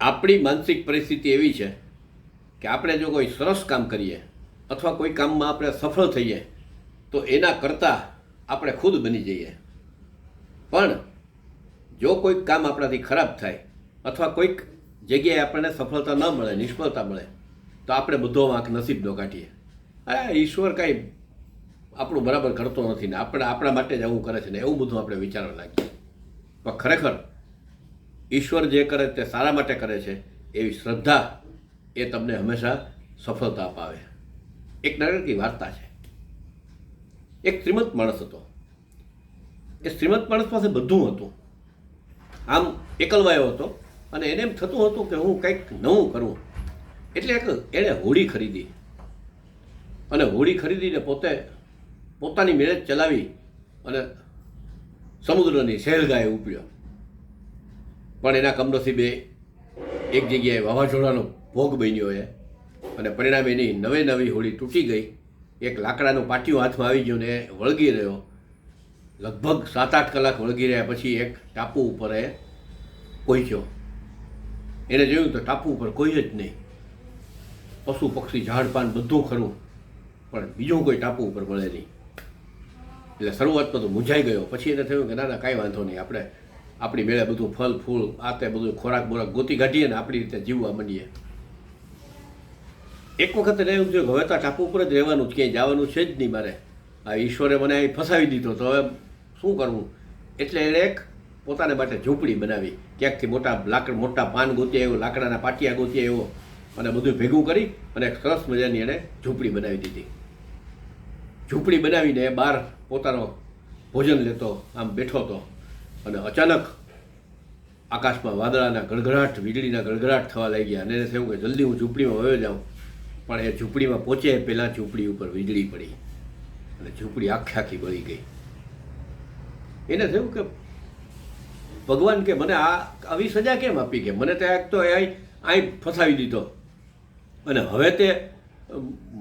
આપણી માનસિક પરિસ્થિતિ એવી છે કે આપણે જો કોઈ સરસ કામ કરીએ અથવા કોઈ કામમાં આપણે સફળ થઈએ, તો એના કરતાં આપણે ખુદ બની જઈએ. પણ જો કોઈક કામ આપણાથી ખરાબ થાય અથવા કોઈક જગ્યાએ આપણને સફળતા ન મળે, નિષ્ફળતા મળે, તો આપણે બધો વાંક નસીબનો કાઢીએ. આ ઈશ્વર કાંઈ આપણું બરાબર કરતો નથી ને આપણે આપણા માટે જ આવું કરે છે ને એવું બધું આપણે વિચારવા લાગીએ. પણ ખરેખર ઈશ્વર જે કરે તે સારા માટે કરે છે, એવી શ્રદ્ધા એ તમને હંમેશા સફળતા અપાવે. એક નાનકડી વાર્તા છે. એક શ્રીમંત માણસ હતો. એ શ્રીમંત માણસ પાસે બધું હતું. આમ એકલવાયો હતો અને એને એમ થતું હતું કે હું કંઈક નવું કરું. એટલે એક એણે હોડી ખરીદી. અને હોડી ખરીદીને પોતે પોતાની મેળે ચલાવી અને સમુદ્રની સહેલગાએ ઉપડ્યો પણ એના કમનસીબે એક જગ્યાએ વાવાઝોડાનો ભોગ બન્યો એ અને પરિણામે એની નવે નવી હોડી તૂટી ગઈ. એક લાકડાનું પાટિયું હાથમાં આવી ગયું ને વળગી રહ્યો. લગભગ સાત આઠ કલાક વળગી રહ્યા પછી એક ટાપુ ઉપર એ કોઈચ્યો એને જોયું તો ટાપુ ઉપર કોઈ જ નહીં. પશુ, પક્ષી, ઝાડ, પાન બધું ખરું, પણ બીજું કોઈ ટાપુ ઉપર મળે નહીં. એટલે શરૂઆતમાં તો મૂંઝાઈ ગયો. પછી એને થયું કે ના ના, કાંઈ વાંધો નહીં. આપણે આપણી મેળે બધું ફલ, ફૂલ, આ તે બધું ખોરાક, બોરાક ગોતી કાઢીએ ને આપણી રીતે જીવવા માંડીએ. એક વખત રહેવું જોઈએ હવે તો આ ટાપુ ઉપર જ રહેવાનું, ક્યાંય જવાનું છે જ નહીં મારે. આ ઈશ્વરે મને અહીં ફસાવી દીધો તો હવે શું કરવું? એટલે એણે એક પોતાને માટે ઝૂંપડી બનાવી. ક્યાંકથી મોટા લાકડ, મોટા પાન ગોતી આવ્યો લાકડાના પાટિયા ગોતી આવ્યો અને બધું ભેગું કરી અને એક સરસ મજાની એણે ઝૂંપડી બનાવી દીધી. ઝૂંપડી બનાવીને બહાર પોતાનો ભોજન લેતો, આમ બેઠો હતો. અને અચાનક આકાશમાં વાદળાના ગડગડાટ, વીજળીના ગડગડાટ થવા લાગ્યા અને એને થયું કે જલ્દી હું ઝૂંપડીમાં વયો જાઉં. પણ એ ઝૂંપડીમાં પહોંચે એ પહેલાં ઝૂંપડી ઉપર વીજળી પડી અને ઝૂંપડી આખી આખી બળી ગઈ. એને થયું કે ભગવાન કે મને આ આવી સજા કેમ આપી કે મને તો એક તો અહીં અહીં ફસાવી દીધો. અને હવે તે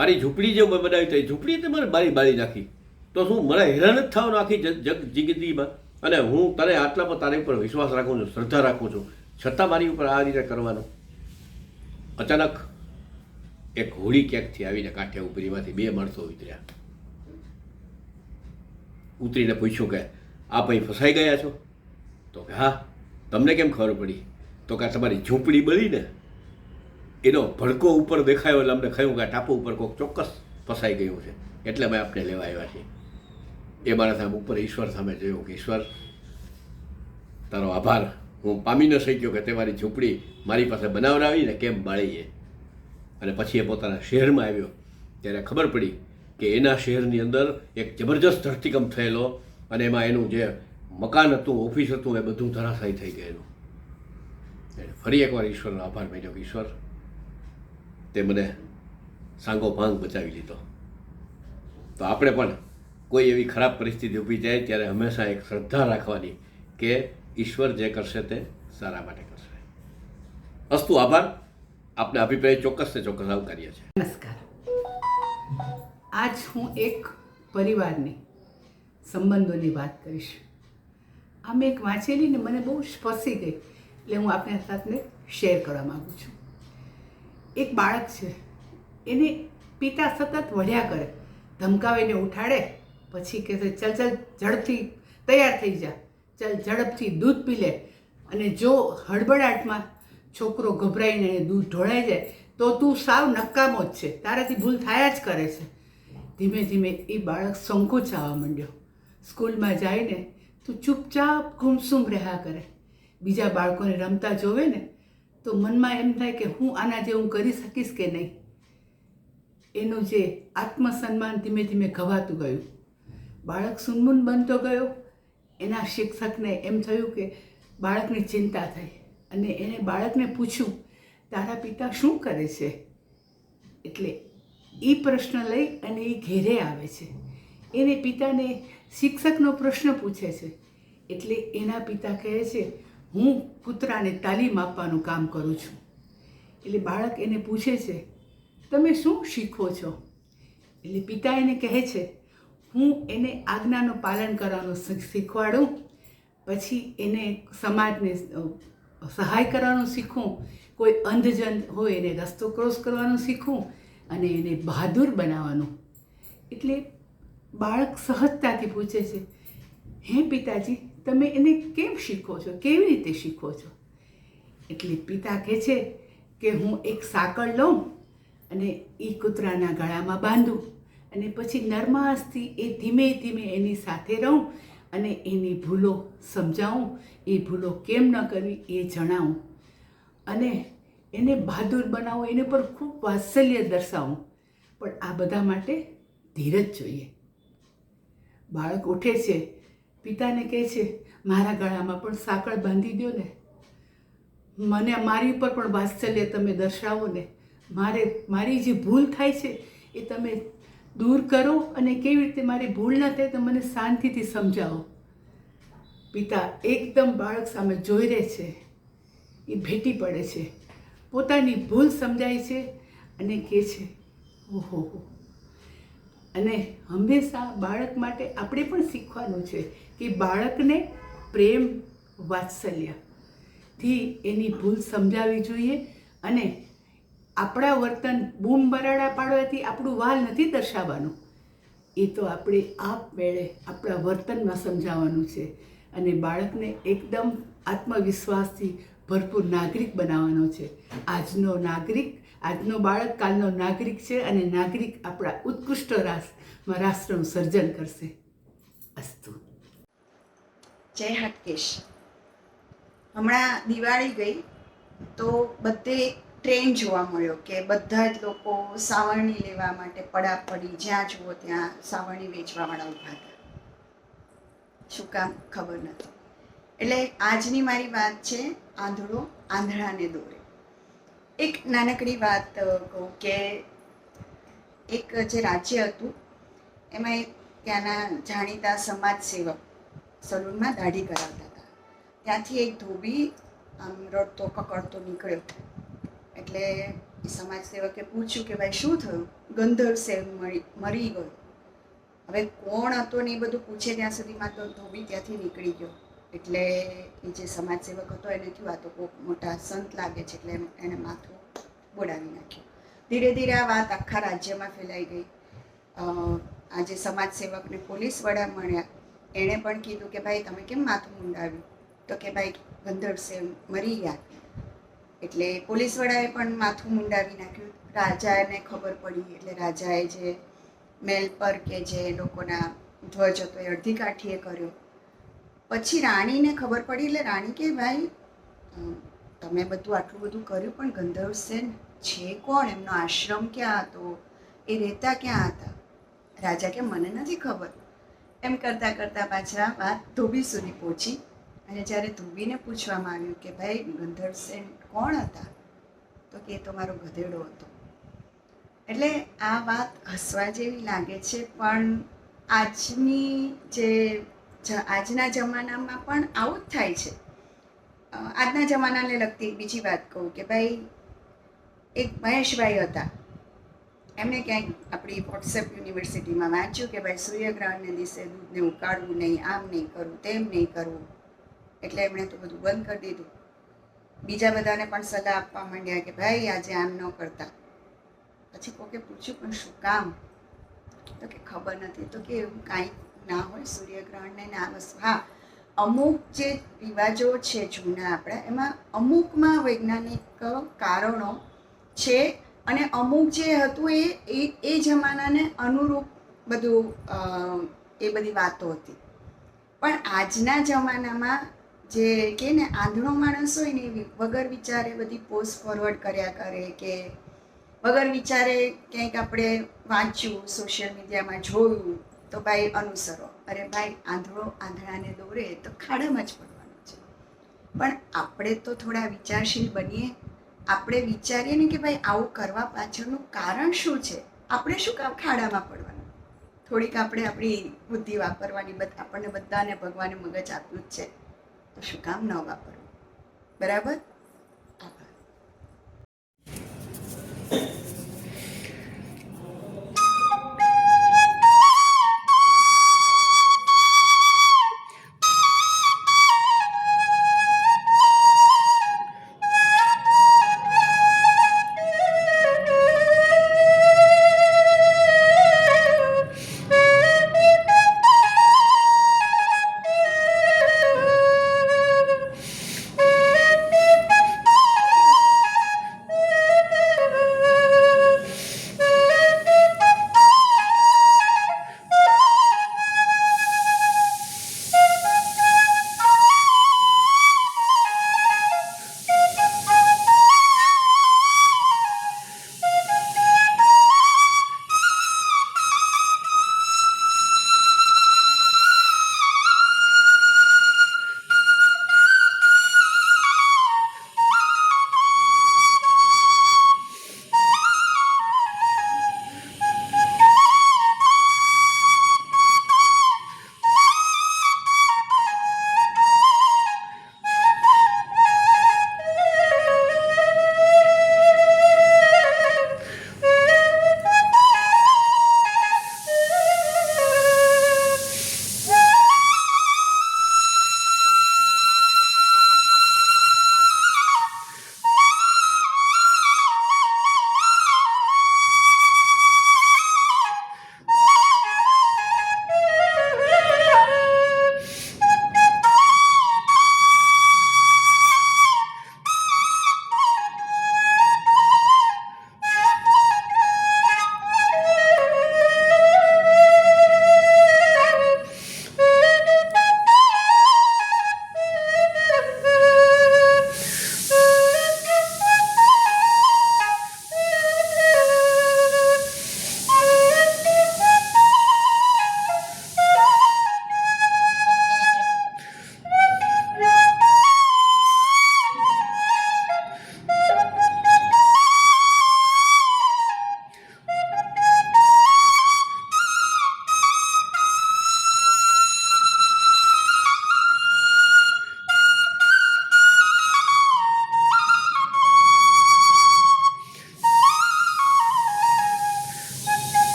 મારી ઝૂંપડી જે મેં બનાવી તો ઝૂંપડી તે મને બારી બારી નાખી. તો શું મને હેરાન જ થવાનું આખી જગ જિંદગીમાં? અને હું તને આટલામાં તારી ઉપર વિશ્વાસ રાખું છું, શ્રદ્ધા રાખું છું. છતાં મારી ઉપર આ રીતે કરવાનું. અચાનક એક હોડી ક્યાંકથી આવીને કાંઠે ઉપરીમાંથી બે માણસો ઉતર્યા. ઉતરીને પૂછ્યું કે આ ભાઈ ફસાઈ ગયા છો? તો કે, હા, તમને કેમ ખબર પડી? તો કે તમારી ઝૂંપડી બળી ને એનો ભડકો ઉપર દેખાયો એટલે અમને કહ્યું કે આ ટાપુ ઉપર કોઈક ચોક્કસ ફસાઈ ગયું છે. એટલે અમે આપને લેવા આવ્યા છીએ. એ મારા સામે ઉપર ઈશ્વર સામે જોયું કે ઈશ્વર, તારો આભાર. હું પામી ન શક્યો કે તે મારી ઝૂંપડી મારી પાસે બનાવડાવીને કેમ બાળીએ? અને પછી એ પોતાના શહેરમાં આવ્યો. ત્યારે ખબર પડી કે એના શહેરની અંદર એક જબરજસ્ત ધરતીકંપ થયેલો અને એમાં એનું જે મકાન હતું, ઓફિસ હતું, એ બધું ધરાશાયી થઈ ગયેલું. એટલે ફરી એકવાર ઈશ્વરનો આભાર માન્યો કે ઈશ્વર, તે મને સાંગો ભાંગ બચાવી લીધો. તો આપણે પણ કોઈ એવી ખરાબ પરિસ્થિતિ ઊભી જાય ત્યારે હંમેશા એક શ્રદ્ધા રાખવાની કે ઈશ્વર જે કરશે તે સારા માટે કરશે. અસ્તુ આભાર. આપને અભિપ્રાય ચોક્કસ ને ચોક્કસ આવકાર્ય છે નમસ્કાર. આજ હું એક પરિવારની સંબંધોની વાત કરીશ. આ મેં એક વાંચેલી ને મને બહુ સ્પર્શી ગઈ, એટલે હું આપને સાથે શેર કરવા માગું છું. એક બાળક છે. એને પિતા સતત વઢ્યા કરે, ધમકાવીને ઉઠાડે પછી કહે છે, ચલ ચલ, ઝડપથી તૈયાર થઈ જા. ચલ, ઝડપથી દૂધ પી લે. અને જો હડબડાટમાં છોકરો ગભરાઈને દૂધ ઢોળાઈ જાય, તો તું સાવ નકામો જ છે. તારાથી ભૂલ થયા જ કરે છે. ધીમે ધીમે એ બાળક સંકોચાવા માંડ્યો. સ્કૂલમાં જઈને તું ચૂપચાપ ગુમસુમ રહ્યા કરે. બીજા બાળકોને રમતા જોવે ને, તો મનમાં એમ થાય કે હું આના જેવું કરી શકીશ કે નહીં? એનું જે આત્મસન્માન ધીમે ધીમે ઘવાતું ગયું. બાળક સુનમુન બનતો ગયો. એના શિક્ષકને એમ થયું કે બાળકની ચિંતા થઈ અને એને બાળકને પૂછ્યું, તારા પિતા શું કરે છે? એટલે એ પ્રશ્ન લઈ અને એ ઘેરે આવે છે. એને પિતાને શિક્ષકનો પ્રશ્ન પૂછે છે. એટલે એના પિતા કહે છે, હું કૂતરાને તાલીમ આપવાનું કામ કરું છું. એટલે બાળક એને પૂછે છે, તમે શું શીખો છો? એટલે પિતા એને કહે છે હું એને આજ્ઞાનું પાલન કરવાનું શીખવાડું, પછી એને સમાજને સહાય કરવાનું શીખું, કોઈ અંધજન હોય એને રસ્તો ક્રોસ કરવાનું શીખું અને એને બહાદુર બનાવવાનું. એટલે બાળક સહજતાથી પૂછે છે, હે પિતાજી, તમે એને કેમ શીખો છો? કેવી રીતે શીખો છો? એટલે પિતા કહે છે કે, હું એક સાંકળ લઉં અને એ કૂતરાના ગળામાં બાંધું. અને પછી નરમાસથી એ ધીમે ધીમે એની સાથે રહું અને એની ભૂલો સમજાવું, એ ભૂલો કેમ ન કરવી એ જણાવું. અને એને બહાદુર બનાવું, એને પર ખૂબ વાત્સલ્ય દર્શાવું. પણ આ બધા માટે ધીરજ જોઈએ. બાળક ઉઠે છે, પિતાને કહે છે, મારા ગળામાં પણ સાંકળ બાંધી દો ને. મને મારી ઉપર પણ વાત્સલ્ય તમે દર્શાવો ને. મારે, મારી જે ભૂલ થાય છે એ તમે દૂર કરો અને કેવી રીતે મારી ભૂલ ન થાય તો મને શાંતિથી સમજાવો. પિતા એકદમ બાળક સામે જોઈ રહે છે. એ ભેટી પડે છે. પોતાની ભૂલ સમજાય છે અને કહે છે, ઓહો. અને હંમેશા બાળક માટે આપણે પણ શીખવાનું છે કે બાળકને પ્રેમ વાત્સલ્યથી એની ભૂલ સમજાવવી જોઈએ અને આપણા વર્તન બૂમ બરાડા પાડવાથી આપણું વાલ નથી દર્શાવવાનું. એ તો આપણે આપમેળે આપણા વર્તનમાં સમજાવવાનું છે અને બાળકને એકદમ આત્મવિશ્વાસથી ભરપૂર નાગરિક બનાવવાનો છે. આજનો નાગરિક, આજનો બાળક કાલનો નાગરિક છે અને નાગરિક આપણા ઉત્કૃષ્ટ રાષ્ટ્રમાં રાષ્ટ્રનું સર્જન કરશે. અસ્તુ. જય હાટકેશ. હમણાં દિવાળી ગઈ તો બધે ટ્રેન્ડ જોવા મળ્યો કે બધા જ લોકો સાવરણી લેવા માટે પડા પડી, જ્યાં જુઓ ત્યાં સાવરણી વેચવાવાળા ઊભા હતા શું કામ? ખબર નથી. એટલે આજની મારી વાત છે આંધળો આંધળાને દોરે. એક નાનકડી વાત કહું કે એક જે રાજ્ય હતું, એમાં એક ત્યાંના જાણીતા સમાજ સેવક સલૂનમાં દાઢી કરાવતા હતા. ત્યાંથી એક ધોબી આમ રડતો કકડતો નીકળ્યો. એટલે સમાજ સેવકે પૂછ્યું કે ભાઈ શું થયું? ગંધર્વ સેવ મરી ગયો. હવે કોણ હતો ને એ બધું પૂછે ત્યાં સુધીમાં તો ધોબી ત્યાંથી નીકળી ગયો. એટલે એ જે સમાજ સેવક હતો એને થયું, આ તો કોઈક મોટા સંત લાગે છે, એટલે એને માથું બોડાવી નાખ્યું. ધીરે ધીરે આ વાત આખા રાજ્યમાં ફેલાઈ ગઈ. આજે જે સમાજ સેવકને પોલીસ વડા મળ્યા, એણે પણ કીધું કે ભાઈ, તમે કેમ માથું મુંડાવ્યું? તો કે ભાઈ, ગંધર્વ સેવ મરી ગયા. એટલે પોલીસ વડાએ પણ માથું મુંડાવી નાખ્યું. રાજાને ખબર પડી, એટલે રાજાએ જે મેલ પર કે જે લોકોના ધ્વજ હતો એ અડધી કાઠીએ કર્યો. પછી રાણીને ખબર પડી, એટલે રાણી કે, ભાઈ તમે બધું આટલું બધું કર્યું, પણ ગંધર્વ સેન છે કોણ? એમનો આશ્રમ ક્યાં હતો? એ રહેતા ક્યાં હતા? રાજા કે, મને નથી ખબર. એમ કરતાં કરતાં પાછા વાત ધોબી સુધી પહોંચી. અને જ્યારે ધોબીને પૂછવામાં આવ્યું કે, ભાઈ, ગંધર્વ સેન કોણ હતા? તો કે તો મારો ગધેડો હતો. એટલે આ વાત હસવા જેવી લાગે છે, પણ આજની જે આજના જમાનામાં પણ આવું જ થાય છે. આજના જમાનાને લગતી બીજી વાત કહું કે ભાઈ, એક મહેશભાઈ હતા. એમણે ક્યાંક આપણી વોટ્સએપ યુનિવર્સિટીમાં વાંચ્યું કે ભાઈ, સૂર્યગ્રહણને દિવસે દૂધને ઉકાળવું નહીં, આમ નહીં કરવું, તેમ નહીં કરવું. એટલે એમણે તો બધું બંધ કરી દીધું. બીજા બધાને પણ સલાહ આપવા માંડ્યા કે ભાઈ આજે આમ ન કરતા. પછી કોકે પૂછ્યું પણ શું કામ? તો કે ખબર નથી. તો કે એવું કાંઈ ના હોય સૂર્યગ્રહણને ના વસ્તુ. હા, અમુક જે રિવાજો છે જૂના આપણા, એમાં અમુકમાં વૈજ્ઞાનિક કારણો છે અને અમુક જે હતું એ એ જમાનાને અનુરૂપ બધું એ બધી વાતો હતી. પણ આજના જમાનામાં જે કે ને આંધળો માણસ હોય ને વગર વિચારે બધી પોસ્ટ ફોરવર્ડ કર્યા કરે કે વગર વિચારે ક્યાંક આપણે વાંચ્યું સોશિયલ મીડિયામાં જોયું, તો ભાઈ અનુસરો. અરે ભાઈ, આંધળો આંધળાને દોરે તો ખાડામાં જ પડવાનું છે. પણ આપણે તો થોડા વિચારશીલ બનીએ. આપણે વિચારીએ ને કે ભાઈ, આવું કરવા પાછળનું કારણ શું છે? આપણે શું કામ ખાડામાં પડવાનું? થોડીક આપણે આપણી બુદ્ધિ વાપરવાની, બધા, આપણને બધાને ભગવાને મગજ આપ્યું જ છે. તો શું કામ ન વાપરવું બરાબર? આભાર.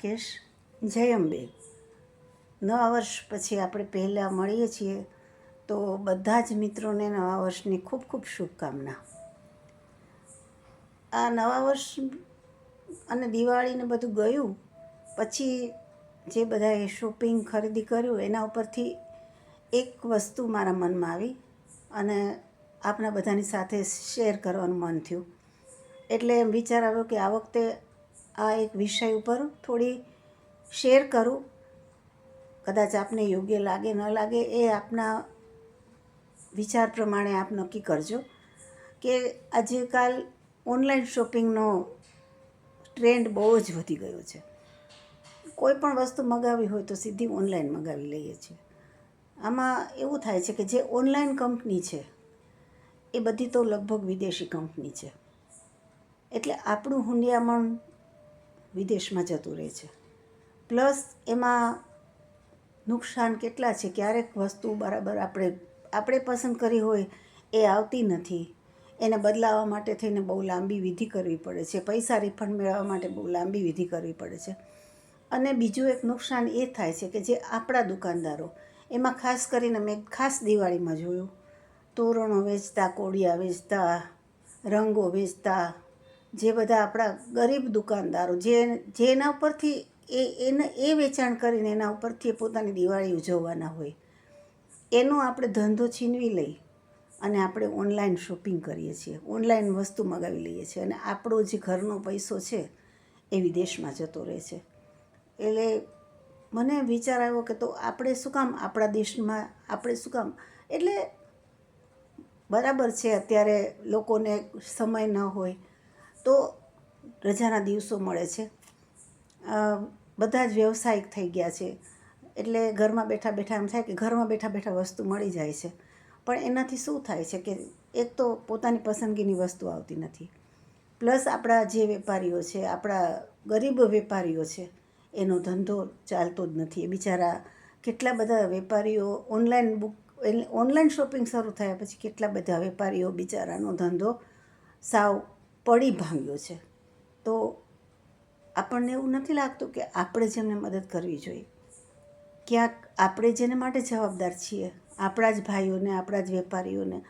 હાટકેશ જય અંબે નવા વર્ષ પછી આપણે પહેલાં મળીએ છીએ તો બધા જ મિત્રોને નવા વર્ષની ખૂબ ખૂબ શુભકામના. આ નવા વર્ષ અને દિવાળીને બધું ગયું, પછી જે બધાએ શોપિંગ ખરીદી કર્યું, એના ઉપરથી એક વસ્તુ મારા મનમાં આવી અને આપણા બધાની સાથે શેર કરવાનું મન થયું. એટલે એમ વિચાર આવ્યો કે આ વખતે આ એક વિષય ઉપર થોડી શેર કરું. કદાચ આપને યોગ્ય લાગે, ન લાગે એ આપના વિચાર પ્રમાણે આપ નક્કી કરજો કે આજકાલ ઓનલાઈન શોપિંગનો ટ્રેન્ડ બહુ જ વધી ગયો છે. કોઈ પણ વસ્તુ મગાવી હોય તો સીધી ઓનલાઈન મગાવી લઈએ છીએ. આમાં એવું થાય છે કે જે ઓનલાઈન કંપની છે, એ બધી તો લગભગ વિદેશી કંપની છે. એટલે આપણું હુંડિયામણ વિદેશમાં જતું રહે છે. પ્લસ એમાં નુકસાન કેટલા છે? ક્યારેક વસ્તુ બરાબર આપણે આપણે પસંદ કરી હોય એ આવતી નથી. એને બદલાવા માટે થઈને બહુ લાંબી વિધિ કરવી પડે છે. પૈસા રિફંડ મેળવવા માટે બહુ લાંબી વિધિ કરવી પડે છે. અને બીજું એક નુકસાન એ થાય છે કે જે આપણા દુકાનદારો, એમાં ખાસ કરીને મેં ખાસ દિવાળીમાં જોયું. તોરણો વેચતા, કોડિયા વેચતા, રંગો વેચતા જે બધા આપણા ગરીબ દુકાનદારો, જે જેના ઉપરથી એ એને એ વેચાણ કરીને એના ઉપરથી પોતાની દિવાળી ઉજવવાના હોય, એનો આપણે ધંધો છીનવી લઈ અને આપણે ઓનલાઈન શોપિંગ કરીએ છીએ, ઓનલાઈન વસ્તુ મગાવી લઈએ છીએ અને આપણો જે ઘરનો પૈસો છે એ વિદેશમાં જતો રહે છે. એટલે મને વિચાર આવ્યો કે તો આપણે શું કામ આપણા દેશમાં આપણે શું કામ? એટલે બરાબર છે, અત્યારે લોકોને સમય ન હોય તો રજાના દિવસો મળે છે. બધા જ વ્યવસાયિક થઈ ગયા છે. એટલે ઘરમાં બેઠા બેઠા એમ થાય કે ઘરમાં બેઠા બેઠા વસ્તુ મળી જાય છે. પણ એનાથી શું થાય છે કે એક તો પોતાની પસંદગીની વસ્તુ આવતી નથી. પ્લસ આપણા જે વેપારીઓ છે, આપણા ગરીબ વેપારીઓ છે, એનો ધંધો ચાલતો જ નથી. એ બિચારા કેટલા બધા વેપારીઓ ઓનલાઈન બુક, ઓનલાઈન શોપિંગ શરૂ થયા પછી કેટલા બધા વેપારીઓ બિચારાનો ધંધો સાવ પડી ભાંગ્યો છે. તો આપણને એવું નથી લાગતું કે આપણે જેમને મદદ કરવી જોઈએ. ક્યાંક આપણે જેને માટે જવાબદાર છીએ. આપણા જ ભાઈઓને, આપણા જ વેપારીઓને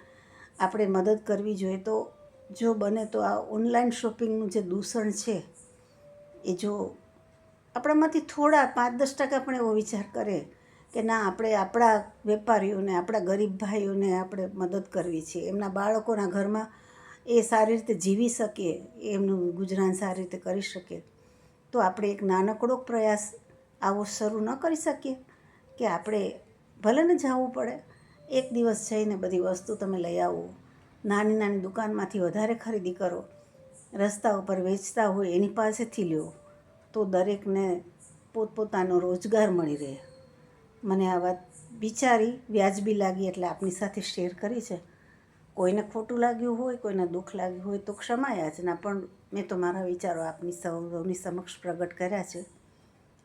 આપણે મદદ કરવી જોઈએ. તો જો બને તો આ ઓનલાઈન શોપિંગનું જે દૂષણ છે, એ જો આપણામાંથી થોડા પાંચ દસ ટકા પણ એવો વિચાર કરે કે ના, આપણે આપણા વેપારીઓને, આપણા ગરીબ ભાઈઓને આપણે મદદ કરવી છે. એમના બાળકોના ઘરમાં એ સારી રીતે જીવી શકે, એમનું ગુજરાન સારી રીતે કરી શકે, તો આપણે એક નાનકડો પ્રયાસ આવો શરૂ ન કરી શકીએ કે આપણે ભલે ને જવું પડે, એક દિવસ જઈને બધી વસ્તુ તમે લઈ આવો, નાની નાની દુકાનમાંથી વધારે ખરીદી કરો, રસ્તા ઉપર વેચતા હોય એની પાસેથી લ્યો, તો દરેકને પોતપોતાનો રોજગાર મળી રહે. મને આ વાત વિચારી વ્યાજબી લાગી એટલે આપની સાથે શેર કરી છે. કોઈને ખોટું લાગ્યું હોય, કોઈને દુઃખ લાગ્યું હોય, તો ક્ષમાયા યાચના. પણ મેં તો મારા વિચારો આપની સૌની સમક્ષ પ્રગટ કર્યા છે.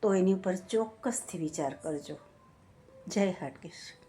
તો એની ઉપર ચોક્કસથી વિચાર કરજો. જય હાટકેશ